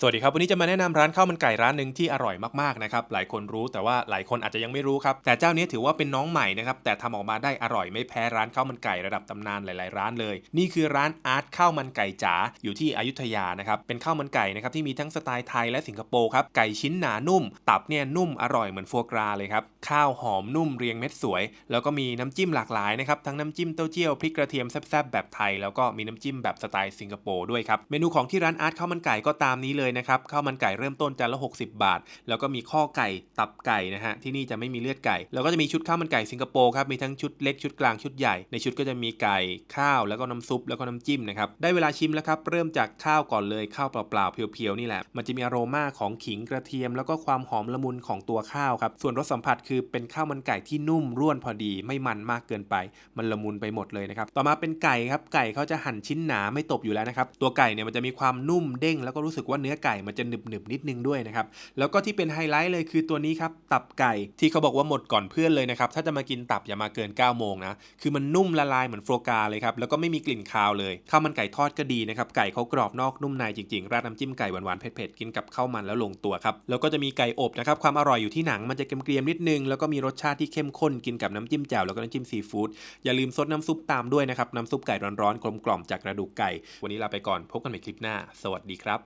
สวัสดีครับ วันนี้จะมาแนะนำร้านข้าวมันไก่ร้านหนึ่งที่อร่อยมากๆนะครับหลายคนรู้แต่ว่าหลายคนอาจจะยังไม่รู้ครับ แต่เจ้านี้ถือว่าเป็นน้องใหม่นะครับแต่ทำออกมาได้อร่อยไม่แพ้ร้านข้าวมันไก่ระดับตำนานหลาย ๆ ร้านเลย นี่คือร้านอาร์ตข้าวมันไก่จ๋าอยู่ที่อยุธยานะครับเป็นข้าวมันไก่นะครับที่มีทั้งสไตล์ไทยและสิงคโปร์ครับไก่ชิ้นหนานุ่ม ตับเนี่ยนุ่มอร่อยเหมือนฟัวกราเลยครับข้าวหอมนุ่มเรียงเม็ดสวย แล้วก็มีน้ำจิ้มหลากหลายนะครับทั้งน้ำจิ้มเต้าเจี้ยวพริกกระเทียมแซ่บๆแบบไทย แล้วก็มีน้ำจิ้มแบบสไตล์สิงคโปร์ด้วยครับเมนูของที่ร้านอาร์ตข้าวมันไก่ก็ตามนี้เลยนะครับข้าวมันไก่เริ่มต้นจานละ 60 บาท แล้วก็มีข้อไก่ตับไก่นะฮะที่นี่จะไม่มีเลือดไก่ แล้วก็จะมีชุดข้าวมันไก่สิงคโปร์ครับมีทั้งชุดเล็กชุดกลางชุดใหญ่ในชุดก็จะมีไก่ข้าวแล้วก็น้ำซุปแล้วก็น้ำจิ้มนะครับได้เวลาชิมแล้วครับเริ่มจากข้าวก่อนเลยข้าวเปล่าๆเพียวๆนี่แหละมันจะมีอโรมาของขิงกระเทียม แล้วก็ความหอมละมุนของตัวข้าวครับส่วนรสสัมผัสคือเป็นข้าวมันไก่ที่นุ่มร่วนพอดี ไม่มันมากเกินไป มันละมุนไปหมดเลยนะครับต่อมาเป็นไก่ครับไก่เขาจะหั่นชิ้นหนาไม่ตบอยู่แล้วนะครับตัวไก่เนี่ยมันจะมีความนุ่มเด้งแล้วก็รู้สึกว่าเนื้อไก่มันจะหนึบหนึบๆนิดนึงด้วยนะครับ แล้วก็ที่เป็นไฮไลท์เลยคือตัวนี้ครับ ตับไก่ที่เขาบอกว่าหมดก่อนเพื่อนเลยนะครับ ถ้าจะมากินตับอย่ามาเกิน9โมงนะ คือมันนุ่มละลายเหมือนโฟกาเลยครับ แล้วก็ไม่มีกลิ่นคาวเลย ข้าวมันไก่ทอดก็ดีนะครับ ไก่เขากรอบนอกนุ่มในจริงๆ ราดน้ำจิ้มไก่หวานๆเผ็ดๆ กินกับข้าวมันแล้วลงตัวครับ แล้วก็จะมีไก่อบนะครับ ความอร่อยอยู่ที่หนังมันจะเกรียมๆนิดนึง แล้วก็มีรสชาติที่เข้มข้นกินกับน้ำจิ้มแจ่วแล้วก็น้ำจิ้มซีฟู้ด อย่าลืมซดน้ำซุปตามด้วยนะครับ น้ำซุปไก่ร้อนๆกลมๆจากกระดูกไก่ วันนี้ลาไปก่อน พบกันใหม่คลิปหน้า สวัสดีครับ